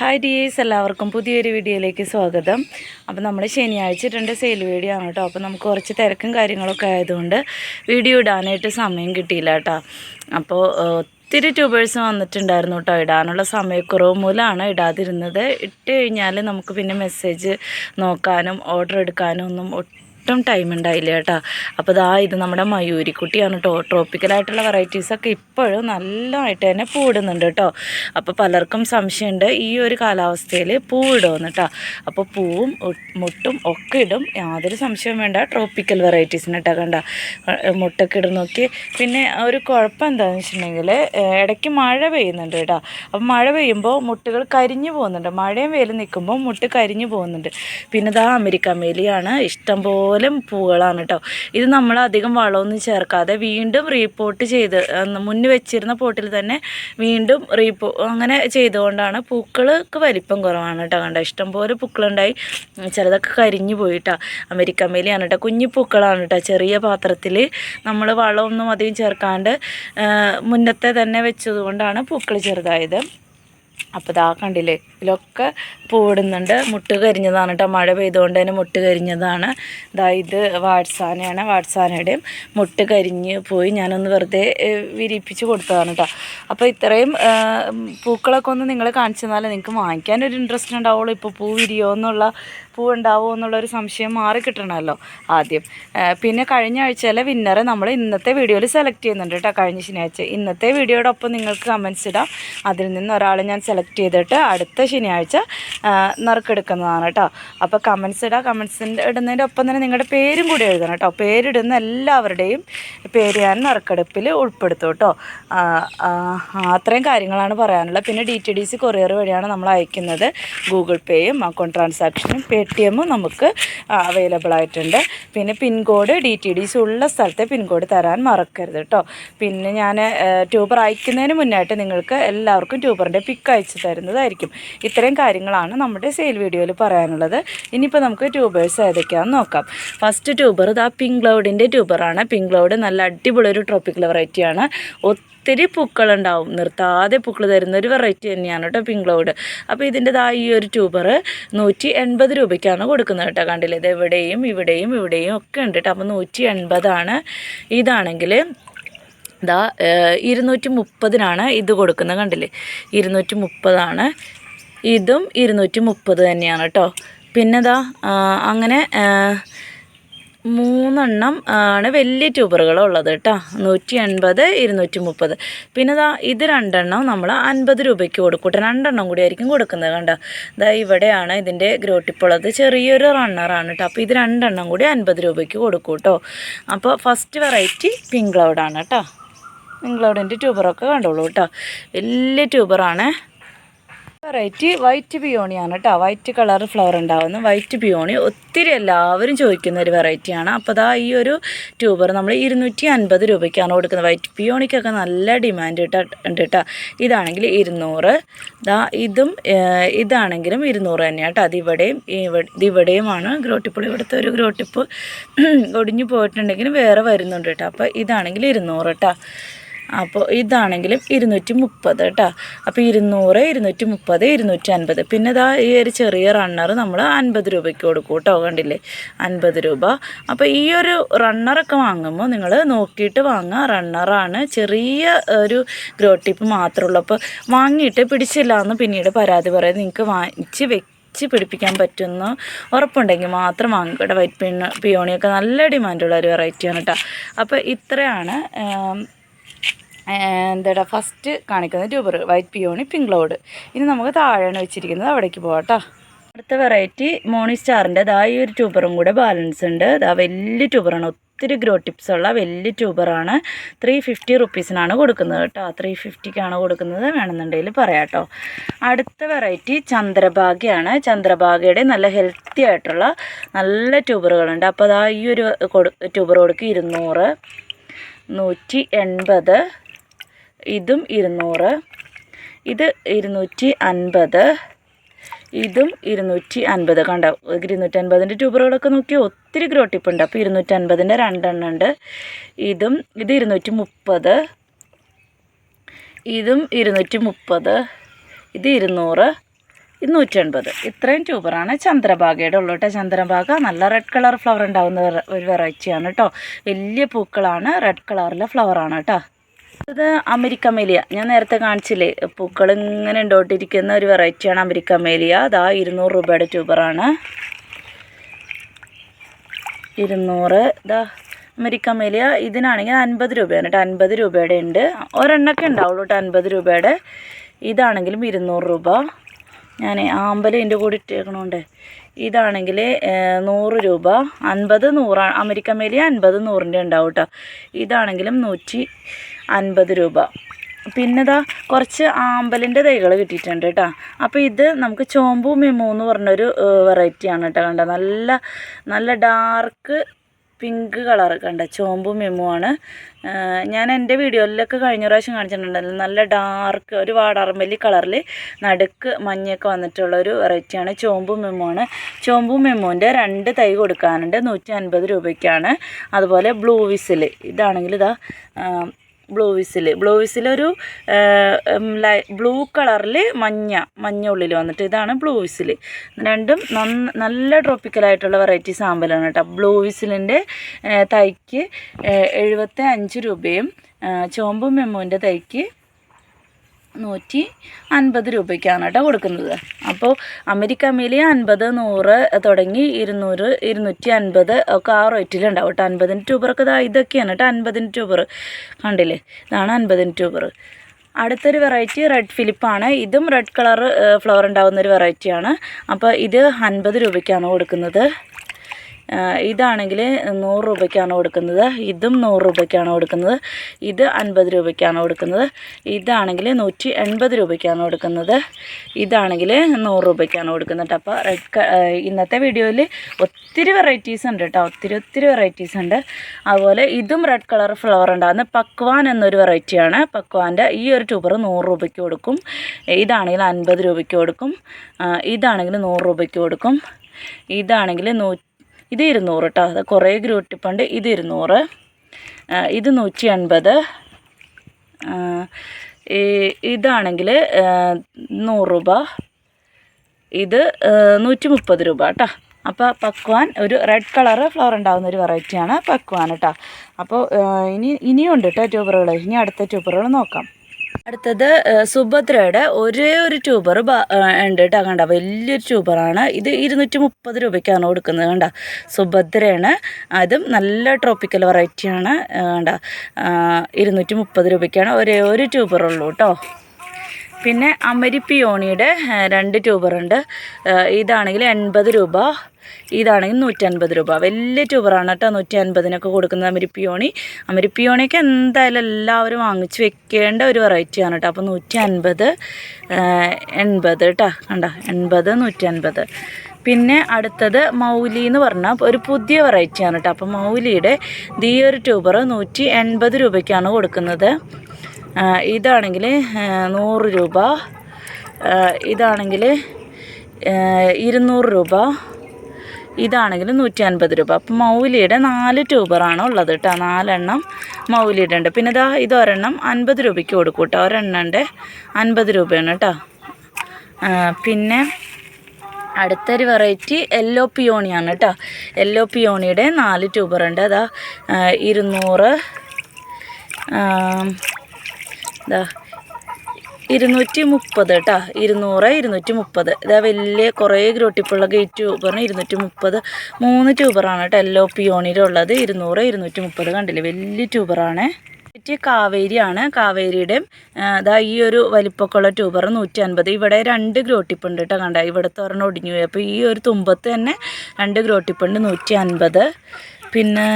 Hi dears എല്ലാവർക്കും പുതിയൊരു വീഡിയോയിലേക്ക് സ്വാഗതം. അപ്പോൾ നമ്മൾ ശനിയാഴ്ച രണ്ട് സെയിൽ വീഡിയോ ആണ് കേട്ടോ. അപ്പോൾ നമുക്ക് കുറച്ച് തിരക്കും കാര്യങ്ങളൊക്കെ ആയതുകൊണ്ട് വീഡിയോ ഇടാനായിട്ട് സമയം കിട്ടിയില്ല കേട്ടോ. അപ്പോൾ ഒത്തിരി ട്യൂബേഴ്സ് വന്നിട്ടുണ്ടായിരുന്നു കേട്ടോ. ഇടാനുള്ള സമയക്കുറവ് മൂലമാണ് ഇടാതിരുന്നത്. ഇട്ട് കഴിഞ്ഞാൽ നമുക്ക് പിന്നെ മെസ്സേജ് നോക്കാനും ഓർഡർ എടുക്കാനും ഒന്നും ഒട്ടും ടൈം ഉണ്ടായില്ല കേട്ടോ. അപ്പോൾ ഇതാ ഇത് നമ്മുടെ മയൂരിക്കുട്ടിയാണ് കേട്ടോ ട്രോപ്പിക്കലായിട്ടുള്ള വെറൈറ്റീസൊക്കെ ഇപ്പോഴും നല്ലതായിട്ട് തന്നെ പൂടുന്നുണ്ട് കേട്ടോ അപ്പോൾ പലർക്കും സംശയമുണ്ട് ഈ ഒരു കാലാവസ്ഥയിൽ പൂവിടുമെന്ന് കേട്ടോ അപ്പോൾ പൂവും മുട്ടും ഒക്കെ ഇടും. യാതൊരു സംശയവും വേണ്ട. ട്രോപ്പിക്കൽ വെറൈറ്റീസിന് കേട്ടോ കണ്ട. മുട്ടൊക്കെ ഇടും നോക്കി. പിന്നെ ഒരു കുഴപ്പം എന്താണെന്ന് വെച്ചിട്ടുണ്ടെങ്കിൽ ഇടയ്ക്ക് മഴ പെയ്യുന്നുണ്ട് കേട്ടോ അപ്പോൾ മഴ പെയ്യുമ്പോൾ മുട്ടുകൾ കരിഞ്ഞു പോകുന്നുണ്ട്. മഴയും വെയിലും നിൽക്കുമ്പോൾ മുട്ട് കരിഞ്ഞു പോകുന്നുണ്ട്. പിന്നെ ഇതാ അമേരിക്ക മേലിയാണ് ഇഷ്ടംപോലെ പൂവുകളാണ് കേട്ടോ ഇത് നമ്മൾ അധികം വളമൊന്നും ചേർക്കാതെ വീണ്ടും റീപോട്ട് ചെയ്ത് മുന്നിൽ മുന്നേ വെച്ചിരുന്ന പോട്ടിൽ തന്നെ വീണ്ടും റീപോ അങ്ങനെ ചെയ്തുകൊണ്ടാണ് പൂക്കൾക്ക് വലിപ്പം കുറവാണ് കേട്ടോ കണ്ടോ ഇഷ്ടംപോലെ പൂക്കളുണ്ടായി. ചിലതൊക്കെ കരിഞ്ഞു പോയിട്ടാ. അമേരിക്ക മേലിയാണ് കേട്ടോ കുഞ്ഞു പൂക്കളാണ് കേട്ടോ ചെറിയ പാത്രത്തിൽ നമ്മൾ വളമൊന്നും അധികം ചേർക്കാണ്ട് മുന്നത്തെ തന്നെ വെച്ചതുകൊണ്ടാണ് പൂക്കൾ ചെറുതായത്. അപ്പോൾ ഇതാ കണ്ടില്ലേ ഇതിലൊക്കെ പൂവിടുന്നുണ്ട്. മുട്ട് കരിഞ്ഞതാണ് കേട്ടോ മഴ പെയ്തുകൊണ്ട് തന്നെ മുട്ട് കരിഞ്ഞതാണ്. ഇതാ ഇത് വാട്സാനയാണ്. വാട്സാനയുടെയും മുട്ട് കരിഞ്ഞ് പോയി ഞാനൊന്ന് വെറുതെ വിരിപ്പിച്ച് കൊടുത്തതാണ് കേട്ടോ അപ്പോൾ ഇത്രയും പൂക്കളൊക്കെ ഒന്ന് നിങ്ങൾ കാണിച്ചു തന്നാലേ നിങ്ങൾക്ക് വാങ്ങിക്കാനൊരു ഇൻട്രസ്റ്റ് ഉണ്ടാവുള്ളൂ. ഇപ്പോൾ പൂ വിരിയോ എന്നുള്ള പൂ ഉണ്ടാവുമോ എന്നുള്ളൊരു സംശയം മാറി കിട്ടണമല്ലോ ആദ്യം. പിന്നെ കഴിഞ്ഞ ആഴ്ചയിലെ വിന്നറെ നമ്മൾ ഇന്നത്തെ വീഡിയോയിൽ സെലക്ട് ചെയ്യുന്നുണ്ട് കേട്ടോ കഴിഞ്ഞ ശനിയാഴ്ച. ഇന്നത്തെ വീഡിയോടൊപ്പം നിങ്ങൾക്ക് കമൻസ് ഇടാം. അതിൽ നിന്ന് ഒരാളെ ഞാൻ സെലക്ട് ചെയ്തിട്ട് അടുത്ത ശനിയാഴ്ച നറുക്കെടുക്കുന്നതാണ് കേട്ടോ അപ്പോൾ കമൻസ് ഇടാം. കമൻസിന്റെ ഇടുന്നതിന്റെ ഒപ്പം തന്നെ നിങ്ങളുടെ പേരും കൂടി എഴുതണം കേട്ടോ പേരിടുന്ന എല്ലാവരുടെയും പേര് ഞാൻ നറുക്കെടുപ്പിൽ ഉൾപ്പെടുത്തും കേട്ടോ അത്രയും കാര്യങ്ങളാണ് പറയാനുള്ളത്. പിന്നെ D T D C courier വഴിയാണ് നമ്മൾ അയക്കുന്നത്. ഗൂഗിൾ പേയും അക്കൗണ്ട് ട്രാൻസാക്ഷനും പേ എമ്മും നമുക്ക് അവൈലബിൾ ആയിട്ടുണ്ട്. പിന്നെ pin code D T D C ഉള്ള സ്ഥലത്തെ പിൻകോഡ് തരാൻ മറക്കരുത് കേട്ടോ പിന്നെ ഞാൻ ട്യൂബർ അയക്കുന്നതിന് മുന്നായിട്ട് നിങ്ങൾക്ക് എല്ലാവർക്കും ട്യൂബറിന്റെ പിക്ക് അയച്ചു തരുന്നതായിരിക്കും. ഇത്രയും കാര്യങ്ങളാണ് നമ്മുടെ സെയിൽ വീഡിയോയിൽ പറയാനുള്ളത്. ഇനിയിപ്പോൾ നമുക്ക് ട്യൂബേഴ്സ് ഏതൊക്കെയാണെന്ന് നോക്കാം. ഫസ്റ്റ് ട്യൂബർ ഇതാ പിങ്ക് ക്ലൗഡിന്റെ ട്യൂബറാണ് പിങ്ക് ക്ലൗഡ് നല്ല അടിപൊളി ഒരു ട്രോപ്പിക്കൽ വെറൈറ്റിയാണ് പൂക്കളുണ്ടാവും. നിർത്താതെ പൂക്കൾ തരുന്ന ഒരു വെറൈറ്റി തന്നെയാണ് കേട്ടോ പിങ്ക് ക്ലൗഡ് അപ്പോൾ ഇതിന്റെതായ ഈ ഒരു ട്യൂബർ നൂറ്റി എൺപത് രൂപയ്ക്കാണ് കൊടുക്കുന്നത് കേട്ടോ. കണ്ടില്ലേ? ഇത് എവിടെയും ഇവിടെയും ഇവിടെയും ഒക്കെ ഉണ്ട് കേട്ടോ. അപ്പോൾ നൂറ്റി എൺപതാണ് ഇതാണെങ്കിൽ ഇതാ ഇരുന്നൂറ്റി മുപ്പതിനാണ് ഇത് കൊടുക്കുന്നത്. കണ്ടില്ലേ? ഇരുന്നൂറ്റി മുപ്പതാണ് ഇതും ഇരുന്നൂറ്റി മുപ്പത് തന്നെയാണ് കേട്ടോ. പിന്നെ ഇതാ അങ്ങനെ മൂന്നെണ്ണം ആണ് വലിയ ട്യൂബറുകളുള്ളത് കേട്ടോ. നൂറ്റി എൺപത് ഇരുന്നൂറ്റി മുപ്പത് പിന്നെ ഇതാ ഇത് രണ്ടെണ്ണം നമ്മൾ അൻപത് രൂപയ്ക്ക് കൊടുക്കും രണ്ടെണ്ണം കൂടി ആയിരിക്കും കൊടുക്കുന്നത് കണ്ടോ. ഇതാ ഇവിടെയാണ് ഇതിന്റെ ഗ്രോട്ടിപ്പുള്ളത്. ചെറിയൊരു റണ്ണറാണ് കേട്ടോ. അപ്പോൾ ഇത് രണ്ടെണ്ണം കൂടി അൻപത് രൂപയ്ക്ക് കൊടുക്കും കേട്ടോ. അപ്പോൾ ഫസ്റ്റ് വെറൈറ്റി പിങ്ക് ക്ലൗഡാണ് കേട്ടോ. പിങ്ക് ക്ലൗഡിന്റെ ട്യൂബറൊക്കെ കണ്ടോളൂ കേട്ടോ. വലിയ ട്യൂബറാണ്. വെറൈറ്റി വൈറ്റ് പിയോണിയാണ് കേട്ടോ. വൈറ്റ് കളർ ഫ്ലവർ ഉണ്ടാവുന്ന. വൈറ്റ് പിയോണി ഒത്തിരി എല്ലാവരും ചോദിക്കുന്ന ഒരു വെറൈറ്റിയാണ്. അപ്പോൾ ദാ ഈ ഒരു ട്യൂബർ നമ്മൾ ഇരുന്നൂറ്റി അൻപത് രൂപയ്ക്കാണ് കൊടുക്കുന്നത്. വൈറ്റ് പിയോണിക്കൊക്കെ നല്ല ഡിമാൻഡ് ഉണ്ട് കേട്ടോ. ഇതാണെങ്കിൽ ഇരുന്നൂറ്. ദാ ഇതും ഇതാണെങ്കിലും ഇരുന്നൂറ് തന്നെയാണ് കേട്ടോ. അതിവിടെയും ഇതിവിടെയുമാണ് ഗ്രോട്ടിപ്പ് ഇവിടുത്തെ ഒരു ഗ്രോട്ടിപ്പ്. ഒടിഞ്ഞു പോയിട്ടുണ്ടെങ്കിലും വേറെ വരുന്നുണ്ട് കേട്ടോ. അപ്പോൾ ഇതാണെങ്കിൽ ഇരുന്നൂറ് കേട്ടോ. അപ്പോൾ ഇതാണെങ്കിലും ഇരുന്നൂറ്റി മുപ്പത് കേട്ടോ അപ്പോൾ ഇരുന്നൂറ് ഇരുന്നൂറ്റി മുപ്പത് ഇരുന്നൂറ്റി അൻപത് പിന്നെ ഇതാ ഈ ഒരു ചെറിയ റണ്ണർ നമ്മൾ അൻപത് രൂപയ്ക്ക് കൊടുക്കും കേട്ടോ കണ്ടില്ലേ? അൻപത് രൂപ. അപ്പോൾ ഈ ഒരു റണ്ണറൊക്കെ വാങ്ങുമ്പോൾ നിങ്ങൾ നോക്കിയിട്ട് വാങ്ങുക. റണ്ണറാണ് ചെറിയ ഒരു ഗ്രോ ടിപ്പ് മാത്രമുള്ളൂ അപ്പോൾ വാങ്ങിയിട്ട് പിടിച്ചില്ല എന്ന് പിന്നീട് പരാതി പറയാം. നിങ്ങൾക്ക് വാങ്ങിച്ച് വെച്ച് പിടിപ്പിക്കാൻ പറ്റുന്ന ഉറപ്പുണ്ടെങ്കിൽ മാത്രം വാങ്ങിക്കട്ടെ വൈറ്റ് പിണ്ണ പിയോണിയൊക്കെ നല്ല ഡിമാൻഡുള്ള ഒരു വെറൈറ്റിയാണ് കേട്ടോ അപ്പോൾ ഇത്രയാണ് എന്താ ഫസ്റ്റ് കാണിക്കുന്നത് tuber white peony pink cloud ഇനി നമുക്ക് താഴെയാണ് വെച്ചിരിക്കുന്നത് അവിടേക്ക് പോകാം കേട്ടോ അടുത്ത വെറൈറ്റി മോണി സ്റ്റാറിന്റെ ദാ ഈ ഒരു ട്യൂബറും കൂടെ ബാലൻസ് ഉണ്ട്. ദാ വലിയ ട്യൂബറാണ് ഒത്തിരി ഗ്രോ ടിപ്സ് ഉള്ള വലിയ ട്യൂബറാണ് ത്രീ ഫിഫ്റ്റി റുപ്പീസിനാണ് കൊടുക്കുന്നത് കേട്ടോ ത്രീ ഫിഫ്റ്റിക്കാണ് കൊടുക്കുന്നത് വേണമെന്നുണ്ടെങ്കിൽ പറയാം കേട്ടോ അടുത്ത വെറൈറ്റി ചന്ദ്രഭാഗ്യയാണ് ചന്ദ്രഭാഗ്യയുടെ നല്ല ഹെൽത്തി ആയിട്ടുള്ള നല്ല ട്യൂബറുകളുണ്ട് അപ്പോൾ അതാ ഈ ഒരു കൊടു ട്യൂബർ കൊടുക്കുക ഇരുന്നൂറ് നൂറ്റി എൺപത് ഇതും ഇരുന്നൂറ്. ഇത് ഇരുന്നൂറ്റി അൻപത് ഇതും ഇരുന്നൂറ്റി അൻപത് കണ്ടോ? ഇരുന്നൂറ്റി അൻപതിന്റെ ട്യൂബറുകളൊക്കെ നോക്കി ഒത്തിരി ഗ്രോട്ടിപ്പുണ്ട് അപ്പോൾ ഇരുന്നൂറ്റി അൻപതിന്റെ രണ്ടെണ്ണം ഉണ്ട് ഇതും ഇത് ഇരുന്നൂറ്റി മുപ്പത് ഇതും ഇരുന്നൂറ്റി മുപ്പത് ഇത് ഇരുന്നൂറ്. ഇത് നൂറ്റൻപത് ഇത്രയും ട്യൂബറാണ് ചന്ദ്രഭാഗയുടെ ഉള്ളു കേട്ടോ. ചന്ദ്രഭാഗ നല്ല റെഡ് കളർ ഫ്ലവർ ഉണ്ടാകുന്ന ഒരു വെറൈറ്റിയാണ് കേട്ടോ. വലിയ പൂക്കളാണ് റെഡ് കളറിലെ ഫ്ലവറാണ് കേട്ടോ. ഇത് അമരിക്കമേലിയ ഞാൻ നേരത്തെ കാണിച്ചില്ലേ പൂക്കൾ ഇങ്ങനെ ഉണ്ടോട്ടിരിക്കുന്ന ഒരു വെറൈറ്റിയാണ് അമരിക്കമേലിയ അതാ ഇരുന്നൂറ് രൂപയുടെ ട്യൂബറാണ്. ഇരുന്നൂറ്. ഇതാ അമരിക്കമേലിയ ഇതിനാണെങ്കിൽ അൻപത് രൂപയാണ് കേട്ടോ. അൻപത് രൂപയുടെ ഉണ്ട് ഒരെണ്ണൊക്കെ ഉണ്ടാവുള്ളൂ കേട്ടോ അൻപത് രൂപയുടെ. ഇതാണെങ്കിലും ഇരുന്നൂറ് രൂപ. ഞാൻ ഇതിന്റെ കൂടെ ഇട്ടേക്കണോണ്ട്. ഇതാണെങ്കിൽ നൂറ് രൂപ. അൻപത് നൂറാണ് അമരിക്കമേലിയ അൻപത് നൂറിന്റെ ഉണ്ടാവും കേട്ടോ. ഇതാണെങ്കിലും നൂറ്റി അൻപത് രൂപ. പിന്നെ ഇതാ കുറച്ച് ആമ്പലിന്റെ തൈകൾ കിട്ടിയിട്ടുണ്ട് കേട്ടോ. അപ്പോൾ ഇത് നമുക്ക് ചോമ്പു മെമു എന്ന് പറഞ്ഞൊരു വെറൈറ്റിയാണ് കേട്ടോ കണ്ട നല്ല നല്ല ഡാർക്ക് പിങ്ക് കളർ കണ്ട ചോമ്പും ആണ്. ഞാൻ എന്റെ വീഡിയോയിലൊക്കെ കഴിഞ്ഞ പ്രാവശ്യം കാണിച്ചിട്ടുണ്ടല്ലോ നല്ല ഡാർക്ക് ഒരു വാടാർമല്ലി കളറിൽ നടുക്ക് മഞ്ഞയൊക്കെ വന്നിട്ടുള്ള ഒരു വെറൈറ്റിയാണ് ചോമ്പും ആണ്. ചോമ്പു മെമുവിന്റെ രണ്ട് തൈ കൊടുക്കാനുണ്ട് നൂറ്റി അൻപത് രൂപയ്ക്കാണ്. അതുപോലെ ബ്ലൂ വിസിൽ ഇതാണെങ്കിൽ ഇതാ ബ്ലൂ വിസിൽ ബ്ലൂ വിസിലൊരു ലൈ ബ്ലൂ കളറിൽ മഞ്ഞ മഞ്ഞ ഉള്ളിൽ വന്നിട്ട് ഇതാണ് ബ്ലൂ വിസിൽ രണ്ടും നന്ന നല്ല ട്രോപ്പിക്കലായിട്ടുള്ള വെറൈറ്റി സാമ്പലാണ് കേട്ടോ. ബ്ലൂ വിസിലിന്റെ തൈക്ക് എഴുപത്തി അഞ്ച് രൂപയും ചോമ്പും മെമ്മുവിന്റെ തൈക്ക് നൂറ്റി അൻപത് രൂപയ്ക്കാണ് കേട്ടോ കൊടുക്കുന്നത്. അപ്പോൾ അമേരിക്ക മീലി അൻപത് നൂറ് തുടങ്ങി ഇരുന്നൂറ് ഇരുന്നൂറ്റി അൻപത് ഒക്കെ ആ റേറ്റിലുണ്ടാവും കേട്ടോ. അൻപതിന് ട്യൂബറൊക്കെ ഇതാ ഇതൊക്കെയാണ് കേട്ടോ. അൻപതിന് ട്യൂബർ. കണ്ടില്ലേ? ഇതാണ് അൻപതിന് ട്യൂബർ. അടുത്തൊരു വെറൈറ്റി റെഡ് ഫിലിപ്പാണ് ഇതും റെഡ് കളർ ഫ്ലവർ ഉണ്ടാകുന്ന ഒരു വെറൈറ്റിയാണ്. അപ്പോൾ ഇത് അൻപത് രൂപയ്ക്കാണ് കൊടുക്കുന്നത്. ഇതാണെങ്കിൽ നൂറ് രൂപയ്ക്കാണ് കൊടുക്കുന്നത്. ഇതും നൂറ് രൂപയ്ക്കാണ് കൊടുക്കുന്നത്. ഇത് അൻപത് രൂപയ്ക്കാണ് കൊടുക്കുന്നത്. ഇതാണെങ്കിൽ നൂറ്റി എൺപത് രൂപയ്ക്കാണ് കൊടുക്കുന്നത്. ഇതാണെങ്കിൽ നൂറ് രൂപയ്ക്കാണ് കൊടുക്കുന്നത് അപ്പോൾ റെഡ് ഇന്നത്തെ വീഡിയോയിൽ ഒത്തിരി വെറൈറ്റീസ് ഉണ്ട് കേട്ടോ ഒത്തിരി ഒത്തിരി വെറൈറ്റീസ് ഉണ്ട്. അതുപോലെ ഇതും റെഡ് കളർ ഫ്ലവർ ഉണ്ടാകുന്ന പക്വാൻ എന്നൊരു വെറൈറ്റിയാണ് പക്വാന്റെ ഈ ഒരു ട്യൂബർ നൂറ് രൂപയ്ക്ക് കൊടുക്കും. ഇതാണെങ്കിൽ അൻപത് രൂപയ്ക്ക് കൊടുക്കും. ഇതാണെങ്കിൽ നൂറ് രൂപയ്ക്ക് കൊടുക്കും. ഇതാണെങ്കിൽ നൂ ഇത് ഇരുന്നൂറ് കേട്ടോ അത് കുറേ ഗ്രൂട്ടിപ്പുണ്ട് ഇത് ഇരുന്നൂറ്. ഇത് നൂറ്റി അൻപത് ഇതാണെങ്കിൽ നൂറ് രൂപ. ഇത് നൂറ്റി മുപ്പത് രൂപ കേട്ടോ അപ്പോൾ പക്വാൻ ഒരു റെഡ് കളറ് ഫ്ലവർ ഉണ്ടാകുന്ന ഒരു വെറൈറ്റിയാണ് പക്വാൻ കേട്ടോ അപ്പോൾ ഇനി ഇനിയുണ്ട് കേട്ടോ ട്യൂബറുകൾ ഇനി അടുത്ത ട്യൂബറുകൾ നോക്കാം. അടുത്തത് സുഭദ്രയുടെ ഒരേ ഒരു ട്യൂബർ ഉണ്ട് കേട്ടോ കണ്ട. വലിയൊരു ട്യൂബറാണ്. ഇത് ഇരുന്നൂറ്റി മുപ്പത് രൂപയ്ക്കാണ് കൊടുക്കുന്നത് കണ്ട. സുഭദ്രയാണ്. അതും നല്ല ട്രോപ്പിക്കൽ വെറൈറ്റിയാണ് കണ്ട. ഇരുന്നൂറ്റി മുപ്പത് രൂപയ്ക്കാണ് ഒരേ ഒരു ട്യൂബറുള്ളൂ കേട്ടോ പിന്നെ അമരിപ്പിയോണിയുടെ രണ്ട് ട്യൂബറുണ്ട്. ഇതാണെങ്കിൽ എൺപത് രൂപ. ഇതാണെങ്കിൽ നൂറ്റൻപത് രൂപ. വലിയ ട്യൂബറാണ് കേട്ടോ. നൂറ്റി അൻപതിനൊക്കെ കൊടുക്കുന്നത് അമരിപ്പിയോണി. അമരിപ്പിയോണിയൊക്കെ എന്തായാലും എല്ലാവരും വാങ്ങിച്ച് വെക്കേണ്ട ഒരു വെറൈറ്റിയാണ് കേട്ടോ. അപ്പോൾ നൂറ്റി അൻപത് എൺപത് കേട്ടോ. കണ്ട? എൺപത് നൂറ്റി അൻപത് പിന്നെ അടുത്തത് മൗലി എന്ന് പറഞ്ഞാൽ ഒരു പുതിയ വെറൈറ്റിയാണ് കേട്ടോ. അപ്പോൾ മൗലിയുടെ ഈ ഒരു ട്യൂബർ നൂറ്റി എൺപത് രൂപയ്ക്കാണ് കൊടുക്കുന്നത്. ഇതാണെങ്കിൽ നൂറ് രൂപ. ഇതാണെങ്കിൽ ഇരുന്നൂറ് രൂപ. ഇതാണെങ്കിൽ നൂറ്റി അൻപത് രൂപ. അപ്പം മൗലിയുടെ നാല് ട്യൂബറാണ് ഉള്ളത് കേട്ടോ നാലെണ്ണം മൗലിയുടെ ഉണ്ട് പിന്നെ ഇതാ ഇത് ഒരെണ്ണം അൻപത് രൂപയ്ക്ക് കൊടുക്കും കേട്ടോ ഒരെണ്ണന്റെ അൻപത് രൂപയാണ് കേട്ടോ പിന്നെ അടുത്തൊരു വെറൈറ്റി യെല്ലോ പിയോണിയാണ് കേട്ടോ യെല്ലോ പിയോണിയുടെ നാല് ട്യൂബറുണ്ട്. അതാ ഇരുന്നൂറ് ഇതാ ഇരുന്നൂറ്റി മുപ്പത് കേട്ടോ ഇരുന്നൂറ് ഇരുന്നൂറ്റി മുപ്പത് ഇതാ വലിയ കുറേ ഗ്രോട്ടിപ്പുള്ള ഗേറ്റ് ട്യൂബറിന് ഇരുന്നൂറ്റി മുപ്പത് മൂന്ന് ട്യൂബറാണ് കേട്ടോ എല്ലോ പിയോണിയിലുള്ളത്. ഇരുന്നൂറ് ഇരുന്നൂറ്റി മുപ്പത് കണ്ടില്ലേ? വലിയ ട്യൂബറാണ്. വെറൈറ്റി കാവേരിയാണ്. കാവേരിയുടെ അതാ ഈ ഒരു വലിപ്പമൊക്കെയുള്ള ട്യൂബർ നൂറ്റി അൻപത് ഇവിടെ രണ്ട് ഗ്രോട്ടിപ്പ് ഉണ്ട് കേട്ടോ കണ്ട. ഇവിടുത്തെ ഒരെണ്ണം ഒടിഞ്ഞു പോയി. അപ്പോൾ ഈ ഒരു തുമ്പത്ത് തന്നെ രണ്ട് ഗ്രോട്ടിപ്പുണ്ട് നൂറ്റി അൻപത് പിന്നെ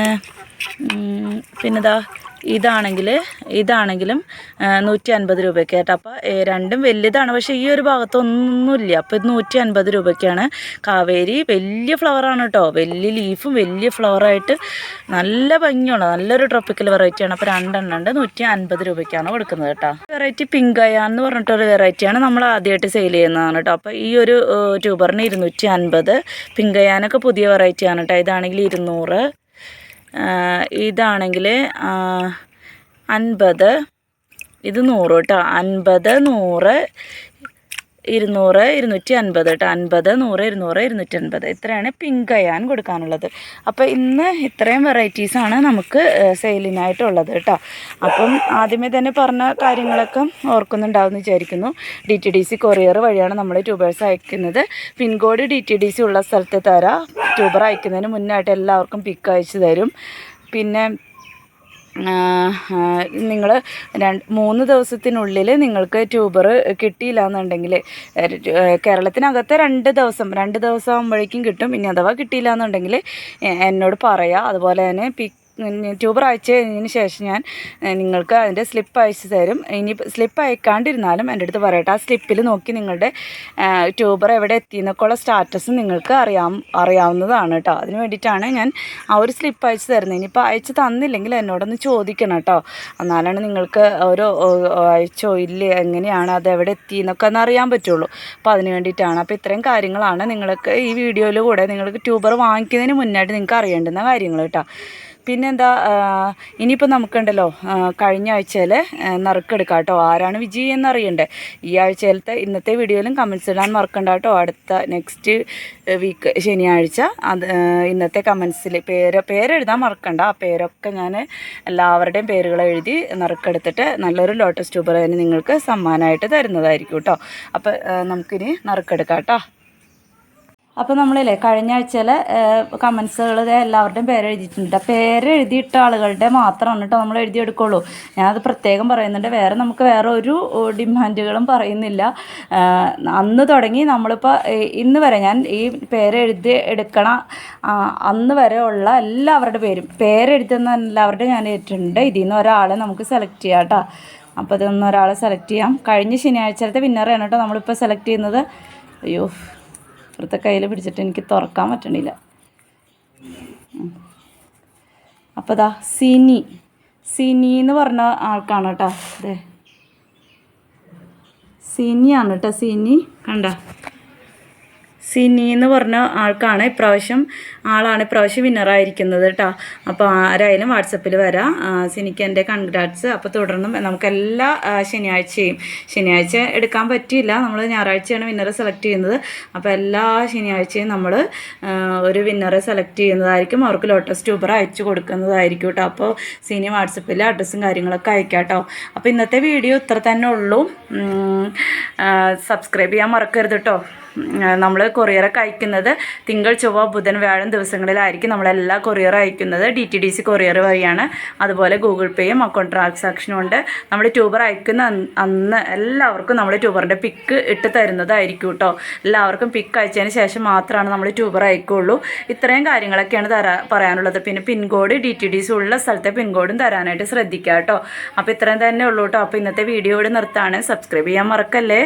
ഉം, പിന്നെ ഇതാ ഇതാണെങ്കിൽ ഇതാണെങ്കിലും നൂറ്റി അൻപത് രൂപയ്ക്ക് കേട്ടോ. അപ്പോൾ രണ്ടും വലുതാണ്. പക്ഷേ ഈ ഒരു ഭാഗത്തൊന്നുമില്ല. അപ്പോൾ ഇത് നൂറ്റി അൻപത് രൂപയ്ക്കാണ്. കാവേരി വലിയ ഫ്ലവറാണ് കേട്ടോ. വലിയ ലീഫും വലിയ ഫ്ലവറായിട്ട് നല്ല ഭംഗിയുള്ള നല്ലൊരു ട്രോപ്പിക്കൽ വെറൈറ്റിയാണ് അപ്പോൾ രണ്ടെണ്ണം ഉണ്ട്. നൂറ്റി അൻപത് രൂപയ്ക്കാണ് കൊടുക്കുന്നത് കേട്ടോ. വെറൈറ്റി പിങ്കയ എന്ന് പറഞ്ഞിട്ടൊരു വെറൈറ്റിയാണ് നമ്മൾ ആദ്യമായിട്ട് സെയിൽ ചെയ്യുന്നതാണ് കേട്ടോ. അപ്പോൾ ഈ ഒരു ട്യൂബറിന് ഇരുന്നൂറ്റി അൻപത് പിങ്കയാനൊക്കെ പുതിയ വെറൈറ്റിയാണ് കേട്ടോ. ഇതാണെങ്കിൽ ഇരുന്നൂറ്. ഇതാണെങ്കിൽ അൻപത്. ഇത് നൂറ് കേട്ടോ. അൻപത് നൂറ് ഇരുന്നൂറ് ഇരുന്നൂറ്റി അൻപത് കേട്ടോ അൻപത് നൂറ് ഇരുന്നൂറ് ഇരുന്നൂറ്റി അൻപത് ഇത്രയാണ് പിങ്ക് അയാൻ കൊടുക്കാനുള്ളത്. അപ്പോൾ ഇന്ന് ഇത്രയും വെറൈറ്റീസാണ് നമുക്ക് സെയിലിനായിട്ടുള്ളത് കേട്ടോ അപ്പം ആദ്യമേ തന്നെ പറഞ്ഞ കാര്യങ്ങളൊക്കെ ഓർക്കുന്നുണ്ടാവും എന്ന് വിചാരിക്കുന്നു. D T D C courier വഴിയാണ് നമ്മൾ ട്യൂബേഴ്സ് അയക്കുന്നത്. Pincode D T D C ഉള്ള സ്ഥലത്ത് തരാം. ട്യൂബർ അയക്കുന്നതിന് മുന്നായിട്ട് എല്ലാവർക്കും പിക്ക് അയച്ചു തരും. പിന്നെ നിങ്ങൾ രണ്ട് മൂന്ന് ദിവസത്തിനുള്ളിൽ നിങ്ങൾക്ക് ട്യൂബർ കിട്ടിയില്ല എന്നുണ്ടെങ്കിൽ കേരളത്തിനകത്ത് രണ്ട് ദിവസം രണ്ട് ദിവസം ആകുമ്പോഴേക്കും കിട്ടും. ഇനി അഥവാ കിട്ടിയില്ല എന്നുണ്ടെങ്കിൽ എന്നോട് പറയാം. അതുപോലെ തന്നെ പിക്ക് ട്യൂബർ അയച്ചു കഴിഞ്ഞതിന് ശേഷം ഞാൻ നിങ്ങൾക്ക് അതിന്റെ സ്ലിപ്പ് അയച്ചു തരും. ഇനി സ്ലിപ്പ് അയക്കാണ്ടിരുന്നാലും എന്റെ അടുത്ത് പറയട്ടെ. ആ സ്ലിപ്പിൽ നോക്കി നിങ്ങളുടെ ട്യൂബർ എവിടെ എത്തി എന്നൊക്കെയുള്ള സ്റ്റാറ്റസ് നിങ്ങൾക്ക് അറിയാം അറിയാവുന്നതാണ് കേട്ടോ അതിന് വേണ്ടിയിട്ടാണ് ഞാൻ ആ ഒരു സ്ലിപ്പ് അയച്ചു തരുന്നത്. ഇനിയിപ്പോൾ അയച്ചു തന്നില്ലെങ്കിൽ എന്നോടൊന്ന് ചോദിക്കണം കേട്ടോ എന്നാലാണ് നിങ്ങൾക്ക് ഓ, അയച്ചോ ഇല്ലേ എങ്ങനെയാണ് അത് എവിടെ എത്തി എന്നൊക്കെ ഒന്ന് അറിയാൻ പറ്റുള്ളൂ. അപ്പോൾ അതിന് വേണ്ടിയിട്ടാണ്. അപ്പോൾ ഇത്രയും കാര്യങ്ങളാണ് നിങ്ങൾക്ക് ഈ വീഡിയോയിൽ കൂടെ നിങ്ങൾക്ക് ട്യൂബർ വാങ്ങിക്കുന്നതിന് മുന്നായിട്ട് നിങ്ങൾക്ക് അറിയേണ്ടുന്ന കാര്യങ്ങൾ കേട്ടോ പിന്നെന്താ ഇനിയിപ്പോൾ നമുക്കുണ്ടല്ലോ കഴിഞ്ഞ ആഴ്ചയിൽ നറുക്കെടുക്കാം കേട്ടോ ആരാണ് വിജയി എന്നറിയണ്ടേ? ഈ ആഴ്ചയിലത്തെ ഇന്നത്തെ വീഡിയോയിലും കമൻസ് ഇടാൻ മറക്കണ്ട കേട്ടോ അടുത്ത നെക്സ്റ്റ് വീക്ക് ശനിയാഴ്ച അത് ഇന്നത്തെ കമൻസിൽ പേര് പേരെഴുതാൻ മറക്കണ്ട. ആ പേരൊക്കെ ഞാൻ എല്ലാവരുടെയും പേരുകൾ എഴുതി നറുക്കെടുത്തിട്ട് നല്ലൊരു ലോട്ടസ് ട്യൂബർ തന്നെ നിങ്ങൾക്ക് സമ്മാനമായിട്ട് തരുന്നതായിരിക്കും കേട്ടോ അപ്പോൾ നമുക്കിനി നറുക്കെടുക്കാം കേട്ടോ അപ്പോൾ നമ്മളില്ലേ കഴിഞ്ഞ ആഴ്ചയിലെ കമൻസുകൾ എല്ലാവരുടെയും പേര് എഴുതിയിട്ടുണ്ട്. പേര് എഴുതിയിട്ട ആളുകളുടെ മാത്രം കേട്ടോ നമ്മൾ എഴുതിയെടുക്കുള്ളൂ. ഞാനത് പ്രത്യേകം പറയുന്നുണ്ട്. വേറെ നമുക്ക് വേറെ ഒരു ഡിമാൻഡുകളും പറയുന്നില്ല. അന്ന് തുടങ്ങി നമ്മളിപ്പോൾ ഇന്ന് വരെ ഞാൻ ഈ പേര് എഴുതി എടുക്കണ അന്ന് വരെ ഉള്ള എല്ലാവരുടെ പേരും. പേരെഴുതുന്ന എല്ലാവരുടെയും ഞാൻ ഏറ്റിട്ടുണ്ട്. ഇതിൽ നിന്ന് ഒരാളെ നമുക്ക് സെലക്ട് ചെയ്യാം കേട്ടോ. അപ്പോൾ ഇതൊന്ന് ഒരാളെ സെലക്ട് ചെയ്യാം. കഴിഞ്ഞ ശനിയാഴ്ചത്തെ വിന്നറാണ് കേട്ടോ നമ്മളിപ്പോൾ സെലക്ട് ചെയ്യുന്നത്. അയ്യോ. ഇപ്പുറത്തെ കയ്യിൽ പിടിച്ചിട്ട് എനിക്ക് തുറക്കാൻ പറ്റണില്ല. അപ്പോൾ ദാ സിനി. സിനി എന്ന് പറഞ്ഞ ആൾക്കാണ് കേട്ടോ. അതെ സിനിയാണ് കേട്ടോ സിനി. കണ്ട? സിനി എന്ന് പറഞ്ഞ ആൾക്കാണ് ഇപ്രാവശ്യം ആളാണ് ഇപ്രാവശ്യം വിന്നറായിരിക്കുന്നത് കേട്ടോ അപ്പോൾ ആരായാലും വാട്സപ്പിൽ വരാം. സിനിക്ക് എന്റെ കൺഗ്രാറ്റ്സ് അപ്പോൾ തുടർന്നും നമുക്ക് എല്ലാ ആ, ശനിയാഴ്ചയും ശനിയാഴ്ച എടുക്കാൻ പറ്റിയില്ല. നമ്മൾ ഞായറാഴ്ചയാണ് വിന്നറെ സെലക്ട് ചെയ്യുന്നത്. അപ്പോൾ എല്ലാ ശനിയാഴ്ചയും നമ്മൾ ഒരു വിന്നറെ സെലക്ട് ചെയ്യുന്നതായിരിക്കും. അവർക്ക് ലോട്ടസ് ട്യൂബർ അയച്ചു കൊടുക്കുന്നതായിരിക്കും കേട്ടോ അപ്പോൾ സിനി വാട്സപ്പിൽ അഡ്രസ്സും കാര്യങ്ങളൊക്കെ അയക്കാം കേട്ടോ അപ്പോൾ ഇന്നത്തെ വീഡിയോ ഇത്ര തന്നെ ഉള്ളൂ. സബ്സ്ക്രൈബ് ചെയ്യാൻ മറക്കരുത് കേട്ടോ നമ്മൾ കൊറിയറൊക്കെ അയക്കുന്നത് തിങ്കൾ ചൊവ്വ ബുധൻ വ്യാഴം ദിവസങ്ങളിലായിരിക്കും നമ്മളെല്ലാ കൊറിയർ അയക്കുന്നത്. D T D C courier വഴിയാണ്. അതുപോലെ ഗൂഗിൾ പേയും അക്കൗണ്ട് ട്രാൻസാക്ഷനും ഉണ്ട്. നമ്മൾ ട്യൂബർ അയക്കുന്ന അന്ന് എല്ലാവർക്കും നമ്മൾ ട്യൂബറിന്റെ പിക്ക് ഇട്ട് തരുന്നതായിരിക്കും കേട്ടോ എല്ലാവർക്കും പിക്ക് അയച്ചതിന് ശേഷം മാത്രമാണ് നമ്മൾ ട്യൂബർ അയക്കുള്ളൂ. ഇത്രയും കാര്യങ്ങളൊക്കെയാണ് തരാ പറയാനുള്ളത്. പിന്നെ pincode D T D C ഉള്ള സ്ഥലത്തെ പിൻകോഡും തരാനായിട്ട് ശ്രദ്ധിക്കുക കേട്ടോ അപ്പോൾ ഇത്രയും തന്നെ ഉള്ളൂ കേട്ടോ അപ്പോൾ ഇന്നത്തെ വീഡിയോ ഇവിടെ നിർത്താണ്. സബ്സ്ക്രൈബ് ചെയ്യാൻ മറക്കല്ലേ?